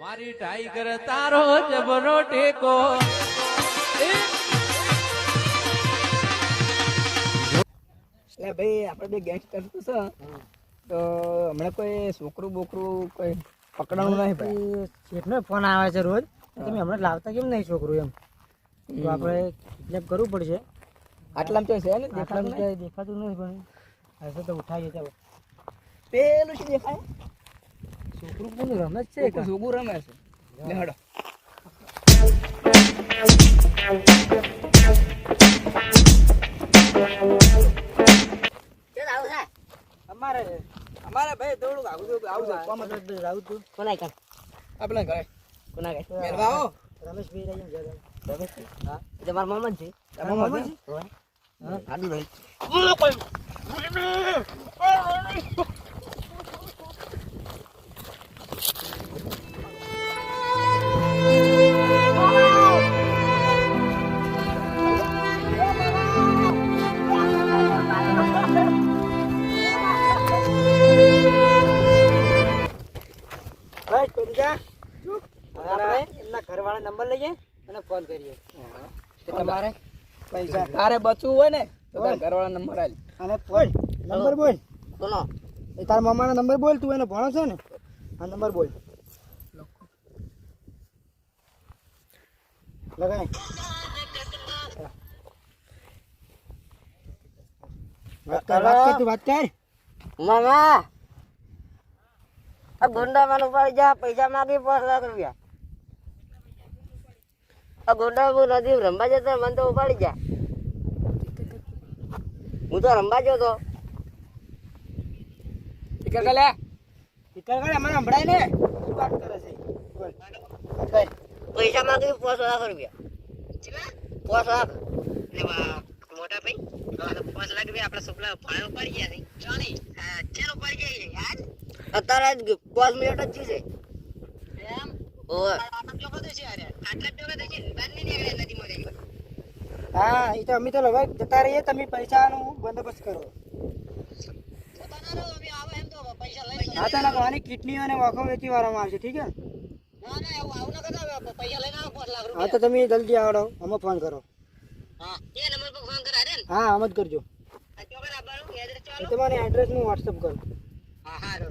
મારી ટાઈગર તારો જબરો ટેકો. એટલે ભાઈ આપણે બે ગેંગસ્ટર તો છે. તો હમણાં કોઈ છોકરું બોકરું કોઈ પકડવાનું નહીં ભાઈ. શેઠનો ફોન આવે છે રોજ? તમે હમણાં લાવતા કેમ નહીં છોકરું એમ? તો આપણે કિડનેપ કરવું પડશે. આટલામાં તો છે ને આટલામાં દેખાતું દેખાતું નથી પણ. હશે તો ઉઠાવીએ ચાલો પેલું શું દેખાય? છોકરું કોણ રમે છે છોકરું રમે છે લે અમારે અમારે ભાઈ થોડુંક આવું આવું કોમ તું કોના કાન આપણે ઘરે કોના કાન મેલવા રમેશભાઈ રહી રમેશભાઈ? હા એ તમારા મામા છે તમારા મામા છે? હા આડું નહીં ભાઈ લઈએ અને ફોન કરીએ. તમારે પૈસા તારે બચવું હોય ને તો ઘરવાળા નંબર આલ. અને બોલ નંબર બોલ. બોલો. એ તારા મામાનો નંબર બોલ તું એને ભણો છો ને આ નંબર બોલ. લગાય. વાત કર તું વાત કર. મામા આ ગુંડા મને ઉપાડી જા પૈસા માંગી પાંચ લાખ રૂપિયા. આ ગુંડા હું નદી રમવા જતો મને તો ઉપાડી જા હું તો રમવા જતો તો. છે લે. ટીકર કરે મને સંભળાય ને. શું વાત કરે છે? બોલ. વાત કર પૈસા માંગી પાંચ લાખ રૂપિયા. પાંચ લાખ. મોટા ભાઈ પાંચ લાખ રૂપિયા આપણા છોકરા ભાડે ઉપાડી ગયા નહીં ચાલે ચાલ ઉપાડી જાય યાર અત્યારે જ પાંચ મિનિટ જ છે. એમ? હા એ તો અમે તો લવાય જતા રહીએ તમે પૈસાનું બંદોબસ્ત કરો. હા તો ના આની કિડની અને વાંખો વેચી વાળવામાં આવશે ઠીક છે? ના ના એવું આવું ના કરતા પૈસા લઈને આવો હા તો તમે જલ્દી આવડો અમે ફોન કરો. હા એ નંબર પર ફોન કરા દે હા આમ જ કરજો. તમારે એડ્રેસ હું વોટ્સઅપ કરું. હા હા.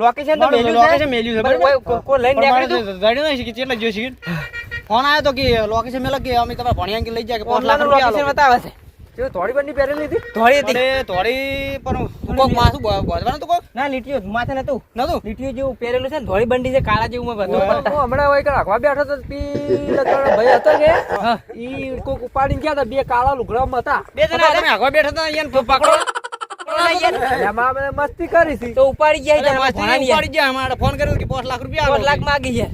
લોકેશન તો મેલ્યું લોકેશન મેલ્યું છે બરાબર? કોઈ લઈને નીકળી તું? જડ્યો નહીં કે કેટલા જોઈ છે ફોન આવ્યો તો કે લોકેશન મેલો કે અમે તમારા ભણિયા કે લઈ જાય કે પાંચ લાખ રૂપિયા લોકેશન બતાવે છે. તે થોડી પહેરેલી હતી? થોડી હતી. થોડી પણ કોક માથું બોધવાનું તો કોક? ના લીટીઓ માથે નતું નતું લીટીઓ જેવું પહેરેલું છે ને ધોળી બંડી છે કાળા જેવું મેં બધું. હું હમણાં રાખવા બેઠો તો પેલા ત્રણ ભાઈ હતો કે ઈ કોક ઉપાડીને ગયા હતા બે કાળા લુગડામાં હતા. બે જણા બેઠા હતા પકડો. એમાં મસ્તી કરી હતી. તો ઉપાડી જાય મસ્તી ઉપાડી ગયા અમારે ફોન કર્યો કે પાંચ લાખ રૂપિયા લાખ માગી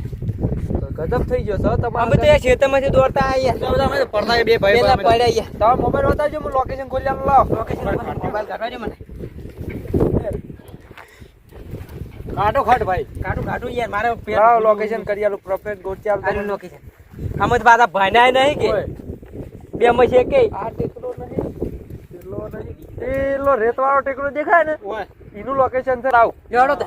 ગજબ થઈ ગયો સર અમે તો એ ખેતરમાંથી દોડતા આયા. બધા અમે પડતા બે ભાઈ પેલા પડ્યા. યા તમારો મોબાઈલ બતાવજો હું લોકેશન ખોલી આમ લાવ. લોકેશન મોબાઈલ કાઢો મને. કાઢો ખટ ભાઈ. કાઢું કાઢું યાર મારે પેલા લોકેશન કરી આલું પ્રોફેટ આલું લોકેશન આમાં તો પાછા ભણાય નહીં કે. બે માં છે કે આ ટેકરો નહીં ટેકલો નહીં પેલો રેતવાળો ટેકરો દેખાય ને એનું લોકેશન છે. લાવ જોડો તો.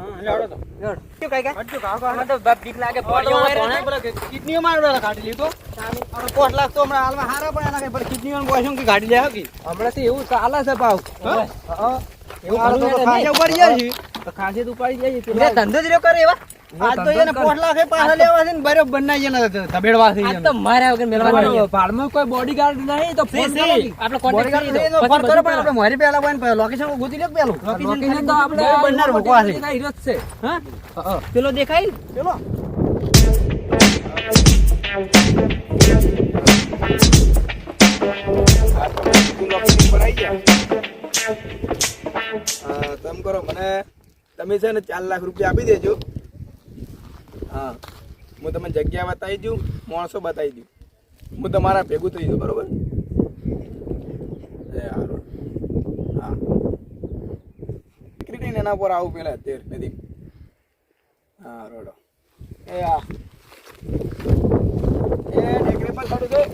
જોડ શું કઈ કઈ હટજો કાકો આમાં તો બાપ બીક લાગે પડ્યો હોય ને. કિડનીઓ મારો કાઢી લીધો? આપણે પાંચ લાખ હમણાં હાલમાં હારા પણ કિડનીઓ બોયસું કે ગાડી લે હમણાંથી એવું ચાલે છે ભાવ. એવું તો ઉપાડી જાય છે. તો ઉપાડી જાય છે. ધંધો જ રહ્યો કરે એવા. આજ તો એને પાંચ લાખ પાછા લેવા છે ને બરોબર ના છે ને છે આજ તો માર્યા વગર મેળવા નહીં. કોઈ બોડીગાર્ડ નહીં તો ફોન કરો. આપણે કોન્ટેક્ટ કરી દો ફોન કરો પણ આપણે મારી પહેલા કોઈ ને લોકેશન ગોતી લે પેલું લોકેશન તો આપણે બે બંને છે. હીરો છે. હા? પેલો દેખાય તેમ કરો. મને તમે છે ને ચાર લાખ રૂપિયા આપી દેજો. હા. હું તમને જગ્યા બતાવી દઉં, માણસો બતાવી દઉં. હું તમારા ભેગું થઈ દઉં બરોબર. હા. દીકરી એના પર આવું પેલા અત્યારે, નથી. હા રોડો એ આ. એ ટેકરી પર ચડી ગઈ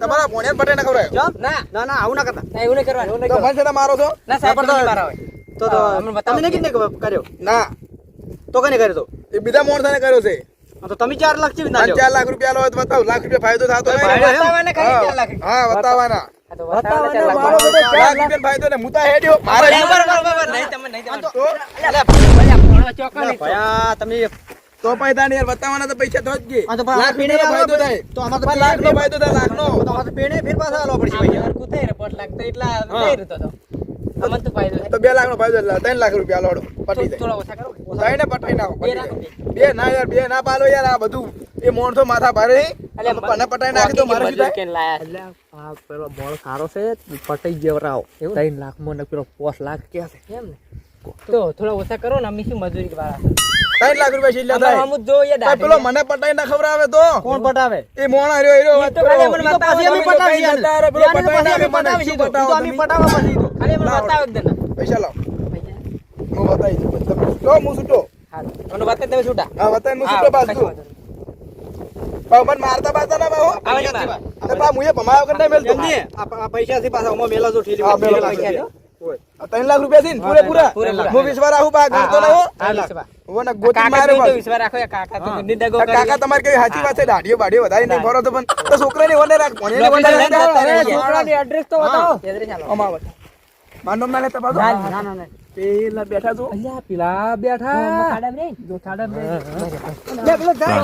તમારા ભોણિયા પટેલ ને જો ના ના આવું ના કરતા ના એવું નહીં કરવાનું તો મારો છો ના સાહેબ તો- મારા હોય. તો તમને કેટલને કર્યો ના તો કને કર્યો તો એ બીજા માણસાને કર્યો છે તો તમે ચાર લાખ ચેવી ના પાંચ લ્યો? ચાર લાખ રૂપિયા લો તો બતાવ લાખ રૂપિયા ફાયદો થતો ફાયદો એમ? બતાવવાને લાખ. હા બતાવાના આ તો બતાવવાને ચાર લાખ. મારો બધો ચાર રૂપિયા ફાયદો ને મુતા હેડ્યો મારે બરાબર. નહીં તમે નહીં તો અલ્યા, નહીં. ભયા તમે તો પૈસા ને યાર બતાવાના તો પૈસા તો જ આ તો લાખ પીણે ફાયદો થાય તો અમારે તો લાખ નો ફાયદો થાય લાખ નો તો અમારે તો પેણે ફેર પાછા આલો પડશે ભાઈ યાર કુતે રે રહે, પાંચ લાખ તો એટલા તો. તો બે લાખ નો ફાયદો એટલે ત્રણ લાખ રૂપિયા લોડો પટી જાય. ને પટાઈ નાખો બે ના યાર બે ના પાલો યાર આ બધું એ મોણસો માથા ભારે. અલ્યા, પને પટાઈ નાખી તો મારે પેલો મોળ સારો છે પટાઈ ગયો રાવ. ત્રણ લાખમાં ને પેલો પાંચ લાખ કે છે. એમ ને? તો થોડા ઓછા કરો ને અમે શું મજૂરી વાળા? ત્રણ લાખ રૂપિયા છેલ્લા થાય. અમુક જો એ પેલો મને પટાઈ ના ખવડાવે તો? કોણ પટાવે? એ મોણા રહ્યો એરો વાત તો ખાલી મને ઈ તો બતાવો, પાછી અમે પટાવી જતા પેલો પટાઈ પછી અમે પટાવી છે તો અમે પટાવા પછી તો. ખાલી મને બતાવ એકદમ. પૈસા લાવ. પૈસા. હું બતાવી દઉં. તમે છૂટો, હું છૂટો. હા મને બતાવી તમે છૂટા. હા બતાવી હું છૂટો પાછો. પણ મારતા બાતા ના બાહો. આવે ને બા. તો મુએ ભમાયો કરતા મેલતો એમ આ પૈસા થી પાછા અમારે મેલા જો ઠીલી હા, મેલો પૈસા છે. ત્રણ લાખ રૂપિયા છે ને પૂરેપૂરા. હું વિશ્વાસ રાખું પા કરતો ના હો. હા, વિશ્વા. હું ને ગોતી. વિશ્વા રાખો, કાકા તો હા. નિંદા ગો આ કરી. કાકા તમારે કઈ સાચી વાત છે દાઢીઓ બાઢીઓ વધારી નહીં ભરો તો પણ તો છોકરાની વંડે રાખ ભણેલી વંડે લોકેશન રાખ. લઈને જતા અરે, રહીએ. છોકરાની એડ્રેસ તો બતાવો એડ્રેસ આલો. આમાં આવો. માનવ ના લેતા પાછો ના, ના, ના, ના. પેલા બેઠા છો અલ્યા, પેલા બેઠા. જો ખાડા. લે, પેલો જાય.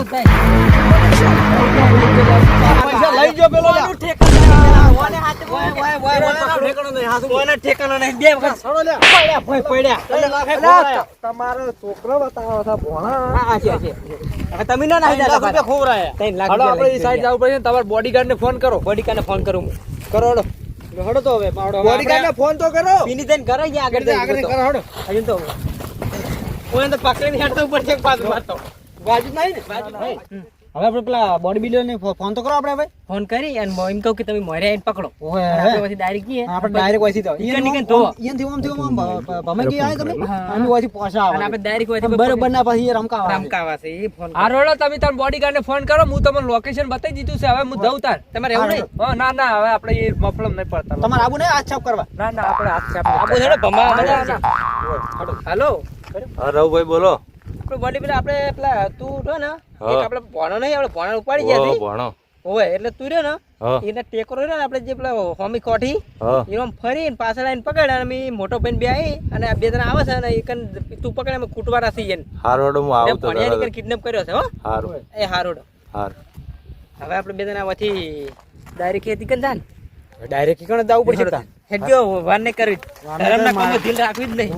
પૈસા લઈ ગયો પેલો નહીં. બે વખત. પડ્યા, પડ્યા. તમારો છોકરો બતાવો ભોણા. હવે તમે ના નાખી રૂપિયા ખોવરાયા. ત્રણ લાખ આપણે સાઈડ જવું પડશે ને તમારા બોડીગાર્ડ ને ફોન કરો. બોડીકાને ફોન કરું કરોડો હડો તો હવે પાવડો. ફોન તો કરો. પીની થઈને કરે ગયા આગળ આગળ. કરો હડો. હજુ તો ઓને તો પકડીને હેડતો ઉપર છે પાછું બાજુ નહીં ને? બાજુ નહીં. હવે આપણે પેલા બોડી બિલ્ડર ને ફોન તો કરો આપણે હવે. ફોન કરી અને એમ કહું કે તમે મોરે આવીને પકડો. ઓહે પછી ડાયરેક્ટ કીએ આપણે ડાયરેક્ટ વાસી તો ઈકન ઈકન તો ઈયનથી ઓમથી ઓમ ભમે કે આય તમે અમે વાસી પોસા આવે આપણે ડાયરેક્ટ વાસી બરોબર ના પછી રમકા રમકાવા છે એ ફોન આ રોડો તમે તાર બોડીગાર્ડ ને ફોન કરો હું તમને લોકેશન બતાવી દીધું છે હવે હું જઉં તાર. તમારે એવું નહીં? હા, ના ના હવે આપણે એ મફલમ નહીં પડતા. તમારે આબુ નહીં આછાપ કરવા? ના ના આપણે હાથ આબુ હેડો ભમા હેલો. ના, રવ ભાઈ બોલો. આપણે બોડી પેલા આપણે પેલા તું રહ્યો ને આપણે ભણો નહીં આપણે ભણો ઉપાડી ગયા ભણો. હોય એટલે તું રહ્યો ને એને ટેકો રહ્યો ને આપણે જે પેલા હોમી કોઠી એમાં ફરીને પાછળ આવીને પકડ અને મી મોટો ભાઈ બે આવી અને આ બે જણા આવે છે ને એક તું પકડે અમે કુટવાડા થઈ એને હારોડ હું આવું તો ભણ્યા કિડનેપ કર્યો છે હો. હારો. એ હારોડ. હારું. હવે આપણે બે જણા આવાથી ડાયરેક્ટ ખેતી કરી થાય ડાયરેક્ટ કણ જવું પડશે હેડજો વાર નહીં કરવી. ધરમના કામમાં ઢીલ રાખવી જ નહીં.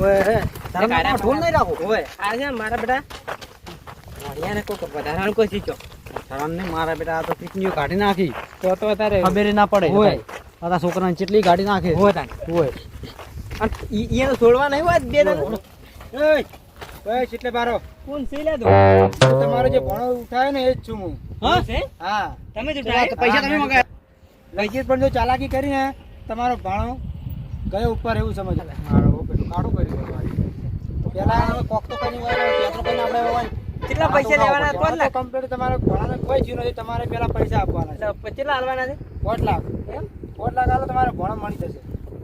તારા ઢોલ નહીં રાખો. ઓય આ છે મારા બેટા વાડિયાને કોક વધારાનું કોઈ શીખ્યો. તારા ને મારા બેટા આ તો પીકનીઓ કાઢી નાખી. તો તો તારે ખબર ના પડે. ઓય. આ છોકરાને કેટલી કાઢી નાખે. હોય તાન. ઓય અને ઈ ઈયાને છોડવા નહીં હોય બે ને ઓય એટલે બારો. કોણ લે તો તમારો જે ભણો ઉઠાયો ને એ જ છું હું. હા? હા. તમે જ પૈસા તમે મંગાયા લઈ પણ જો ચાલાકી કરીને તમારો ભાણો ગયો ઉપર એવું સમજ મારો પેલું કાઢું કર્યું પેલા કોક તો કઈ પેટ્રો કઈ આપણે કેટલા પૈસા લેવાના લાખ? કમ્પ્લીટ તમારે ભણાને કોઈ જીવ નથી તમારે પેલા પૈસા આપવાના છે. એટલે કેટલા હાલવાના છે? પોટ લાખ. એમ? પોટ લાખ આલો તમારે ભણો મળી જશે.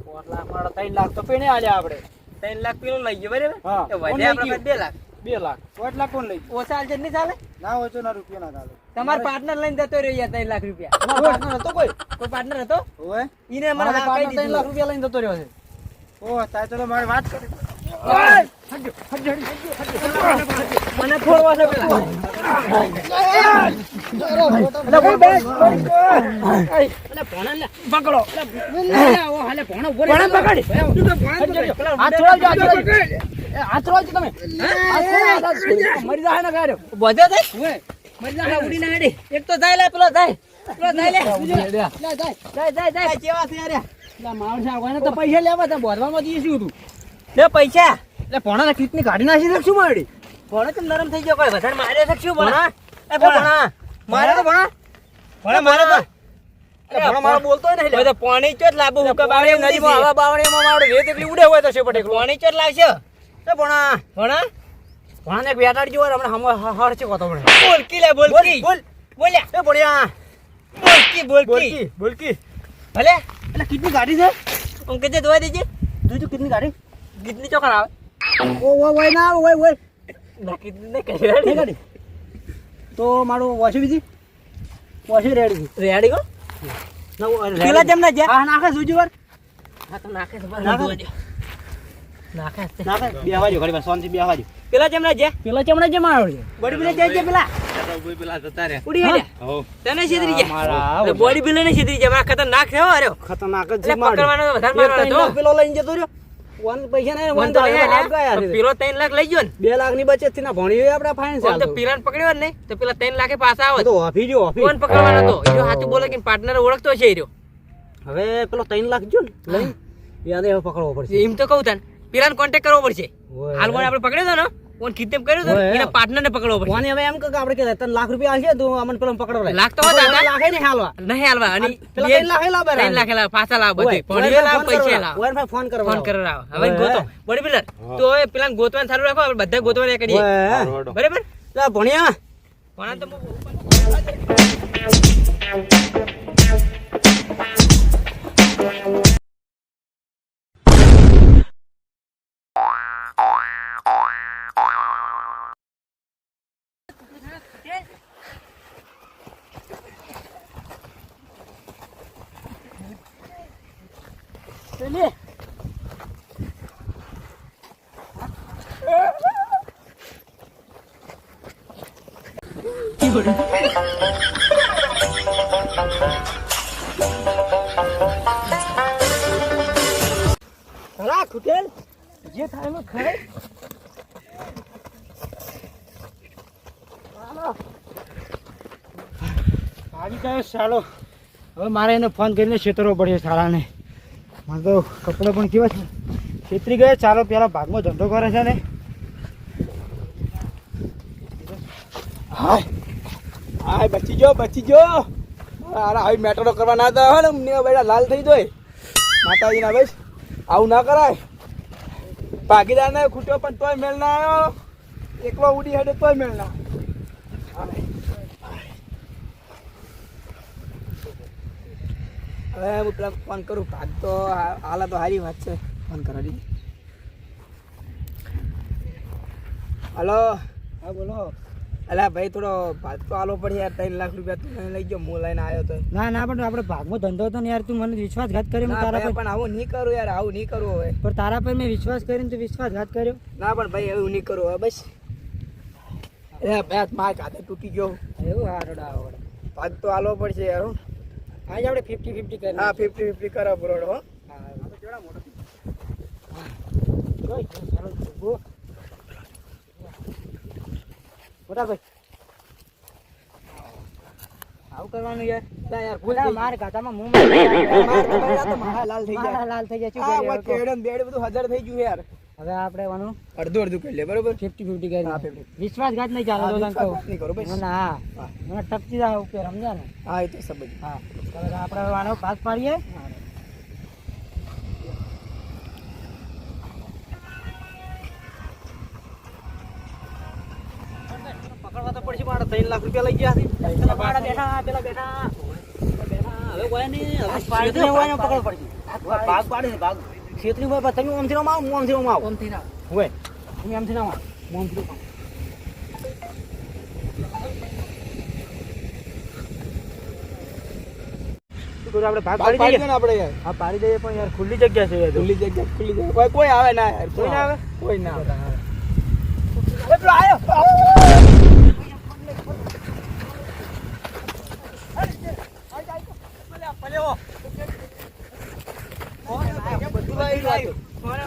પોટ લાખ ત્રણ લાખ તો પેને આલ્યા આપણે. ત્રણ લાખ પેલો લઈ ગયો બરાબર? હા. તો કોણ વધ્યા લઈ આપણે બે લાખ. બે લાખ. પોટ લાખ કોણ લઈ? ઓછા હાલશે નહીં ચાલે? ના ઓછો ના રૂપિયા ના ચાલે. તમારો પાર્ટનર લઈને જતો રહ્યો યાર ત્રણ લાખ રૂપિયા. પાર્ટનર હતો કોઈ? કોઈ પાર્ટનર હતો? હોય ઈને મને મારો હા કહી partner ત્રણ લાખ રૂપિયા લઈને જતો રહ્યો છે. ઓ તાય ચલો મારે વાત કરી એક તો જાય લે પેલો જાય પેલો જાય કેવા છે પેલા માણસ પૈસા લેવા તા બોધવામાં જઈએ શું તું. લે પૈસા. એટલે પોણા કીટની કાઢી નાખી શકશું શું મારી? પોણા તો નરમ થઈ ગયો? કોઈ વધારે મારે શકશું શું ભણા? ભણા? એ ભણા. મારે તો ભણા. પોણા મારે તો પાણી ચોટ લાબુ હુકા નદીમાં હવા બાવળીમાં મારો રેત એકલી ઉડે હોય તો છે પટેલ પાણી ચોટ લાવશે એ ભણા. ભણા? ભણાને બેટાડી હમણાં હમ હર છે કોતો ભણે. બોલકી લે બોલકી. બોલ બોલ્યા. એ ભણ્યા બોલકી બોલકી. બોલકી ભલે. એટલે કેટલી ગાડી છે? હું કીધે દોવા દેજે જોજો કીટની ગાડી ગીતની ચોકર આવે? ઓ ઓ ઓય ના ઓય ઓય ના કીધું ને ગાડી. તો મારું વોશી બીજી વોશી રેડી રેડી કો ના, ઓ, રેડી. પેલા જેમ ના જ્યાં. હા નાખે સુજી વાર હા તો નાખે નાખે. નાખે છે. નાખે? બે વાજો ઘડી વાર શાંતિ બે વાજો પેલા જેમ ના જ્યાં. પેલા ચમડા જે મારો છે બોડી બિલ્ડર જાય પેલા? પેલા બોડી બિલ્ડર ને છેતરી મારા ખતરનાક છે ખતરનાક જ મારો. પકડવાનો વધારે મારવાનો તો પેલો લઈને જતો રહ્યો. વન પૈસા નહીં વન તો ગયા પેલો ત્રણ લાખ લઈ ગયો ને. લાખની બચતથી ના ભણી હોય આપડા ફાઇન છે તો પીરાન પકડ્યો ને તો પેલા ત્રણ લાખે પાછા આવે. તો ઓફી જો ઓફી. કોણ પકડવાનો તો એ જો સાચું બોલે કે પાર્ટનર ઓળખતો છે રહ્યો. હવે પેલો ત્રણ લાખ જો ને લઈને યાદ એ પકડવો પડશે. એમ તો કહું તને. પીરાન કોન્ટેક્ટ કરવો પડશે. હાલ મને આપણે પકડ્યો તો ને? કોણ કિડનેપ કર્યો એના પાર્ટનરને પકડવો પડશે. કોને હવે એમ કે આપણે કે ત્રણ લાખ રૂપિયા આલશે તો અમને પેલો પકડો લે. લાખ તો હતા ને? હાલવા. નહીં હાલવા. અને પેલા બે- ત્રણ લાખે લાવે ત્રણ લાખે લાવ પાછા લાવ બધું. લાવ પૈસા લાવ. ફોન કરો ફોન કરો લાવ હવે ગોતો. બોડી બિલ્ડર તો એ પેલા ગોતવાનું સારું રાખો આપણે બધા ગોતવાના કરીએ. બરાબર? લા ભણ્યા. ભણા તો હું રાખ થાય એમાં હવે મારે એને ફોન કરીને છેતરવો પડશે શાળાને. મને તો કપડો પણ કેવા છે? છેતરી ગયો. ચાલો પેલા ભાગમાં ધંધો કરે છે ને. હાય. હાય બચી જો બચી જો અરે, આવી મેટરો કરવા ના દે ને. મને બેટા લાલ થઈ જાય. માતાજીના ભાઈ આવું ના કરાય. ભાગીદાર ને ખૂટ્યો, પણ તોય મેળ ના આવ્યો. એકલો ઉડી હેડે, તોય મેળ ના હવે હું પેલા ફોન કરું. ભાગ તો હા- હાલા તો સારી વાત છે. ફોન કરાવી હલો હા, બોલો. અલા ભાઈ થોડો ભાગ તો આલો પડે યાર ત્રણ લાખ રૂપિયા તું લઈ ગયો હું લઈને આવ્યો તો ના ના પણ આપણે ભાગમાં ધંધો હતો ને યાર તું મને વિશ્વાસઘાત કર્યો મેં તારા પર પણ આવું નહીં કરું યાર આવું નહીં કરવું હવે. પણ તારા પર મેં વિશ્વાસ કરીને તું વિશ્વાસઘાત કર્યો. ના પણ ભાઈ એવું નહીં કરવું હવે બસ. એ બેટ માર કાતે તૂટી ગયો. એવું હારડા ડાવો ભાગ તો આલો પડશે યાર. આજે આપણે ફિફ્ટી ફિફ્ટી કરી હા ફિફ્ટી ફિફ્ટી કરો બરોડ હો. મોટા ભાઈ આવું કરવાનું યાર. લા યાર ભૂલ માર ગાતામાં મું માર તો તો લાલ થઈ જાય. લાલ થઈ જાય શું આ વાત હવે બેડ બધું હજાર થઈ ગયું યાર. હવે આપણે વાનું અડધું અડધું કરી લે બરોબર? ફિફ્ટી કરી હા, કરી 50. વિશ્વાસઘાત નહીં ચાલે તો તને નહીં કરો ભાઈ. ના હા હા. મને ટપકી જાવ ઉપર સમજા ને? હા એ તો સમજ હા. હવે આપણે વાનો પાસ પાડીએ. ત્રણ લાખ રૂપિયા લઈ ગયા છે. પેલા બેઠા પેલા બેઠા. હવે હવે પકડ પડશે. ભાગ પાડે છે ભાગ. હોય આવો આવો. ના. હોય તમે ના આવો. આપણે ભાગ પાડી દઈએ? ને આપણે. હા પાડી દઈએ પણ યાર ખુલ્લી જગ્યા છે ખુલ્લી જગ્યા ખુલ્લી જગ્યા. કોઈ કોઈ આવે ના યાર. કોઈ ના આવે? કોઈ ના આવે. પેલો ખાવાનો ઓય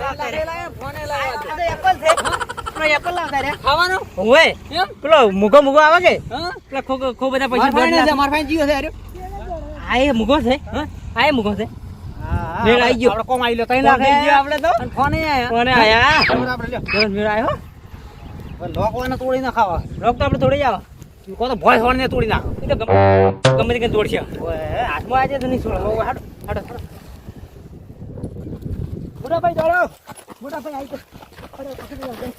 પેલો મુગો મુગો આવે કે? પેલા ખો ખો બધા પૈસા ભરી નાખે. આ એ મુગો છે? આ એ મુગો છે? મેળ આઈ ગયો. કોમ આઈ લો તઈ ફોન ગયો આપણે તો. ફોન આયા. ફોને આયા? આપણે મેળ આયો. લોકવાને તોડી ના ખાવા. રોક તો આપણે તોડી આવા કો તો ભોય હોણ ને તોડી નાખ એ તો ગમે ગમે તે કંઈ તોડશે. હાથમાં આજે તો નહીં છોડો. હાડો હાડો. મોટા ભાઈ દોડો. મોટા ભાઈ તો અરે પકડી લો ભાઈ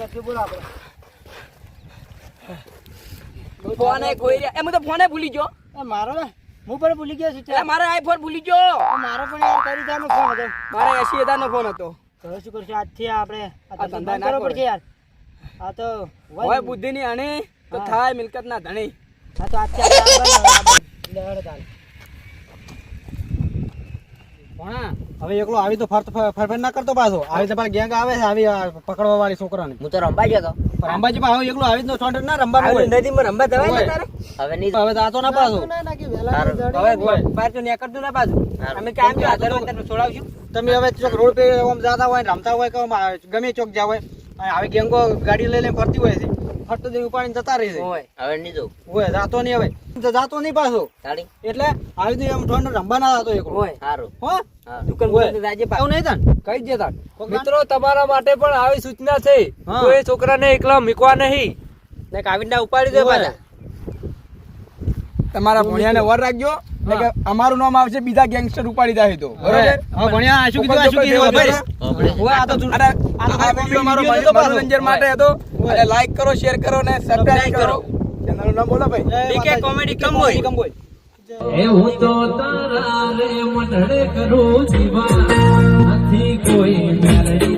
પછી બોલો આપણે. ફોને કોઈ રહ્યા. એ હું તો ફોને ભૂલી ગયો. એ મારો હું પણ ભૂલી ગયો છું મારો આઈફોન ભૂલી ગયો. મારો પણ યાર કરી જાનો ફોન હતો. મારે એસી નો ફોન હતો. તો શું કરશું? આજથી આપણે આ ધંધા ના પડશે યાર. આ તો હોય બુદ્ધિ ની અણી તો થાય મિલકત ના ધણી. હા તો આજથી આપણે આ બંધ, આ બંધ. લે હેડો તાલે. ભણા, હવે એકલો આવી તો ફરત ફરફર ના કરતો પાછો. આવી તમારે ગેંગ આવે છે આવી પકડવા વાળી છોકરાને. હું તો રંબા ગયો તો. પણ અંબાજી પાસે હવે એકલો આવી તો છોંટ ના રમવાનું હોય. નદીમાં રમવા જવાય ને તારે? હવે નહીં હવે તો આતો ના પાછો. હવે બહાર ને કરતો ના પાછું. અમે કામ જો આધાર વગર છોડાવશું. તમે હવે ચોક રોડ પે આમ જાતા હોય રમતા હોય કે ગમે ચોક જાવ હોય આવી ગેંગો ગાડી લઈને ફરતી હોય છે. ફરતો જઈને ઉપાડીને જતા રહી હવે નહીં જવું. હોય જાતો નહીં હવે. જાતો નહીં પાછો. એટલે આવી તો એમ ઠંડ રમવા ના જતો એકલો. હોય. સારું હો. દુકાન હોય. પર રાજ્ય નહીં તાન કઈ દે મિત્રો તમારા માટે પણ આવી સૂચના છે. કોઈ છોકરાને એકલા મૂકવા નહીં. ને કાવિંડા ઉપાડી દે પાછા. તમારા ભણિયાને વર રાખજો. કે અમારું નામ આવશે બીજા ગેંગસ્ટર ઉપાડી જાય તો. બરોબર? ભણ્યા આ શું કીધું? આ શું કીધું? આ તો અરે આ વિડિયો મારો મનોરંજન માટે હતો. લાઈક કરો શેર કરો ને સબસ્ક્રાઇબ કરો. ચેનલ નામ બોલો ભાઈ. ડીકે કોમેડી કમ હોય કમ હોય એવું તો તારા રે મઢડે કરું જીવા. નથી કોઈ મેલ